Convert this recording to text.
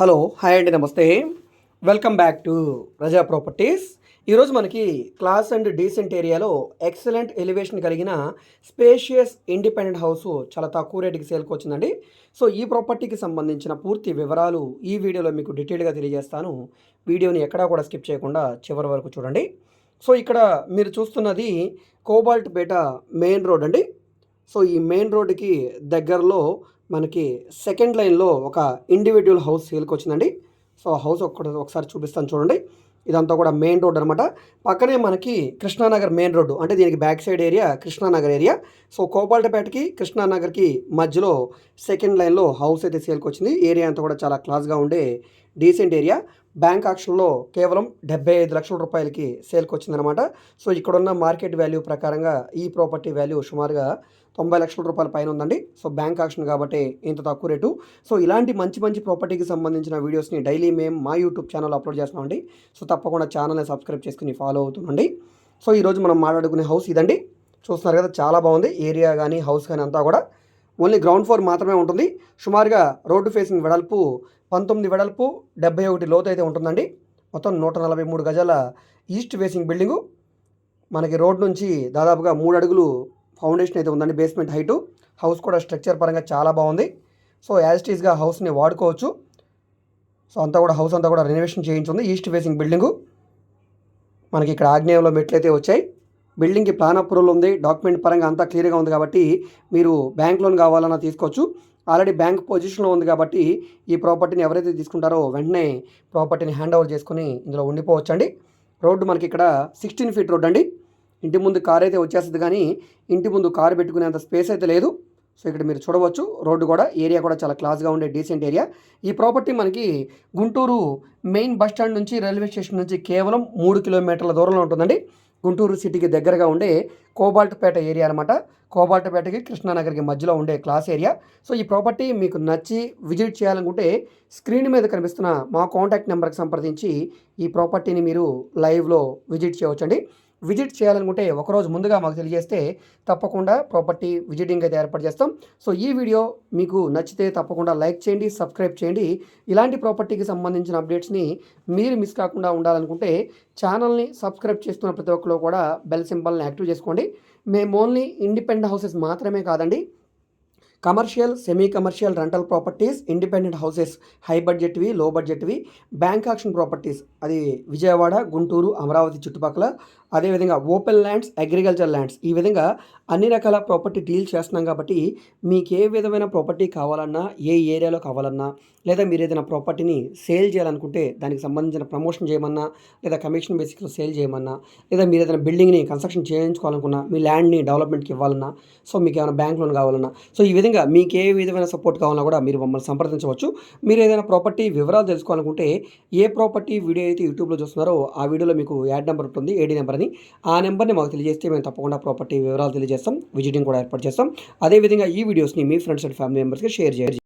Hello hi అండి నమస్తే. Welcome back to Raza properties. ఈరోజు మనకి క్లాస్ అండ్ డీసెంట్ ఏరియాలో ఎక్సలెంట్ ఎలివేషన్ కలిగిన స్పేషియస్ ఇండిపెండెంట్ హౌస్ చాలా తక్కువ రేటుకి సేల్కి వచ్చిందండి. సో ఈ ప్రాపర్టీకి సంబంధించిన పూర్తి వివరాలు ఈ వీడియోలో మీకు డీటెయిల్గా తెలియజేస్తాను. వీడియోని ఎక్కడా కూడా స్కిప్ చేయకుండా చివరి వరకు చూడండి. సో ఇక్కడ మీరు చూస్తున్నది కోబాల్ట్ పేట మెయిన్ రోడ్ అండి. సో ఈ మెయిన్ రోడ్డుకి దగ్గరలో మనకి సెకండ్ లైన్లో ఒక ఇండివిజువల్ హౌస్ సేల్కి వచ్చిందండి. సో ఆ హౌస్ ఒక్కటి ఒకసారి చూపిస్తాను చూడండి. ఇదంతా కూడా మెయిన్ రోడ్ అనమాట పక్కనే మనకి కృష్ణానగర్ మెయిన్ రోడ్డు అంటే దీనికి back side area Krishnanagar area so కోపాల్టపేటకి కృష్ణానగర్కి మధ్యలో సెకండ్ లైన్లో హౌస్ అయితే సేల్కి వచ్చింది. ఏరియా అంతా కూడా చాలా క్లాస్గా ఉండే డీసెంట్ ఏరియా బ్యాంక్ ఆక్షన్లో కేవలం డెబ్బై ఐదు లక్షల రూపాయలకి సేల్కి వచ్చిందనమాట సో ఇక్కడున్న మార్కెట్ వాల్యూ ప్రకారంగా ఈ ప్రాపర్టీ వాల్యూ సుమారుగా తొంభై లక్షల రూపాయల పైన ఉందండి. సో బ్యాంక్ ఆక్షన్ కాబట్టి ఇంత తక్కువ రేటు. సో ఇలాంటి మంచి మంచి ప్రాపర్టీకి సంబంధించిన వీడియోస్ని డైలీ మేము మా యూట్యూబ్ ఛానల్ అప్లోడ్ చేస్తున్నామండి. సో తప్పకుండా ఛానల్ని సబ్స్క్రైబ్ చేసుకుని ఫాలో అవుతుండండి. సో ఈరోజు మనం మాట్లాడుకునే హౌస్ ఇదండి. చూస్తున్నారు కదా చాలా బాగుంది. ఏరియా కానీ హౌస్ కానీ అంతా కూడా. ఓన్లీ గ్రౌండ్ ఫ్లోర్ మాత్రమే ఉంటుంది. సుమారుగా రోడ్డు ఫేసింగ్ వెడల్పు పంతొమ్మిది వెడల్పు డెబ్బై ఒకటి లోతు అయితే ఉంటుందండి. మొత్తం నూట నలభై మూడు గజాల ఈస్ట్ ఫేసింగ్ బిల్డింగు. మనకి రోడ్ నుంచి దాదాపుగా మూడు అడుగులు ఫౌండేషన్ అయితే ఉందండి బేస్మెంట్ హైటు. హౌస్ కూడా స్ట్రక్చర్ పరంగా చాలా బాగుంది. సో యాజిటీస్గా హౌస్ని వాడుకోవచ్చు. సో అంతా కూడా హౌస్ అంతా కూడా రెనోవేషన్ చేయించుంది ఈస్ట్ ఫేసింగ్ బిల్డింగు. మనకి ఇక్కడ ఆగ్నేయంలో మెట్లు అయితే వచ్చాయి. బిల్డింగ్కి ప్లాన్ అప్రూవల్ ఉంది డాక్యుమెంట్ పరంగా అంతా క్లియర్గా ఉంది కాబట్టి మీరు బ్యాంక్ లోన్ కావాలన్నా తీసుకోవచ్చు. ఆల్రెడీ బ్యాంక్ పొజిషన్లో ఉంది కాబట్టి ఈ ప్రాపర్టీని ఎవరైతే తీసుకుంటారో వెంటనే ప్రాపర్టీని హ్యాండ్ ఓవర్ చేసుకుని ఇందులో ఉండిపోవచ్చండి. రోడ్డు మనకి ఇక్కడ సిక్స్టీన్ ఫీట్ రోడ్ అండి. ఇంటి ముందు కార్ అయితే వచ్చేస్తుంది కానీ ఇంటి ముందు కారు పెట్టుకునేంత స్పేస్ అయితే లేదు. సో ఇక్కడ మీరు చూడవచ్చు రోడ్డు కూడా ఏరియా కూడా చాలా క్లాస్గా ఉండే డీసెంట్ ఏరియా. ఈ ప్రాపర్టీ మనకి గుంటూరు మెయిన్ బస్ స్టాండ్ నుంచి రైల్వే స్టేషన్ నుంచి కేవలం మూడు కిలోమీటర్ల దూరంలో ఉంటుందండి. గుంటూరు సిటీకి దగ్గరగా ఉండే కోబాల్ట్పేట ఏరియా అనమాట కోబాల్ట్పేటకి కృష్ణానగర్కి మధ్యలో ఉండే క్లాస్ ఏరియా. సో ఈ ప్రాపర్టీ మీకు నచ్చి విజిట్ చేయాలనుకుంటే స్క్రీన్ మీద కనిపిస్తున్న మా కాంటాక్ట్ నెంబర్కి సంప్రదించి ఈ ప్రాపర్టీని మీరు లైవ్లో విజిట్ చేయవచ్చండి. విజిట్ చేయాలనుకుంటే ఒకరోజు ముందుగా మాకు తెలియజేస్తే తప్పకుండా ప్రాపర్టీ విజిటింగ్ అయితే ఏర్పాటు చేస్తాం. సో ఈ వీడియో మీకు నచ్చితే తప్పకుండా లైక్ చేయండి సబ్స్క్రైబ్ చేయండి. ఇలాంటి ప్రాపర్టీకి సంబంధించిన అప్డేట్స్ని మీరు మిస్ కాకుండా ఉండాలనుకుంటే ఛానల్ని సబ్స్క్రైబ్ చేస్తున్న ప్రతి ఒక్కరు కూడా బెల్ సింబల్ని యాక్టివ్ చేసుకోండి. మేము ఓన్లీ ఇండిపెండెంట్ హౌసెస్ మాత్రమే కాదండి commercial semi commercial rental properties independent houses high బడ్జెట్వి low బడ్జెట్వి బ్యాంక్ ఆక్షన్ ప్రాపర్టీస్ అది విజయవాడ గుంటూరు అమరావతి చుట్టుపక్కల. అదేవిధంగా ఓపెన్ ల్యాండ్స్ అగ్రికల్చర్ ల్యాండ్స్ ఈ విధంగా అన్ని రకాల ప్రాపర్టీ డీల్ చేస్తున్నాం కాబట్టి మీకు ఏ విధమైన ప్రాపర్టీ కావాలన్నా ఏ ఏరియాలో కావాలన్నా లేదా మీరు ఏదైనా ప్రాపర్టీని సేల్ చేయాలనుకుంటే దానికి సంబంధించిన ప్రమోషన్ చేయమన్నా లేదా కమిషన్ బేసిక్లో సేల్ చేయమన్నా లేదా మీరు ఏదైనా బిల్డింగ్ని కన్స్ట్రక్షన్ చేయించుకోవాలనుకున్నా మీ ల్యాండ్ని డెవలప్మెంట్కి ఇవ్వాలన్నా సో మీకు ఏమైనా బ్యాంక్ లోన్ కావాలన్నా. సో ఈ విధంగా మీకు ఏ విధమైన సపోర్ట్ కావాలన్నా కూడా మీరు మమ్మల్ని సంప్రదించవచ్చు. మీరు ఏదైనా ప్రాపర్టీ వివరాలు తెలుసుకోవాలనుకుంటే ఏ ప్రాపర్టీ వీడియో అయితే యూట్యూబ్లో చూస్తున్నారో ఆ వీడియోలో మీకు యాడ్ నెంబర్ ఉంటుంది ఏడీ నెంబర్ అని. ఆ నెంబర్ని మాకు తెలియజేస్తే మేము తప్పకుండా ప్రాపర్టీ వివరాలు తెలియజేస్తాం విజిటింగ్ కూడా ఏర్పాటు చేస్తాం. అదేవిధంగా ఈ వీడియోస్ని మీ ఫ్రెండ్స్ అండ్ ఫ్యామిలీ మెంబర్స్కి షేర్ చేయండి.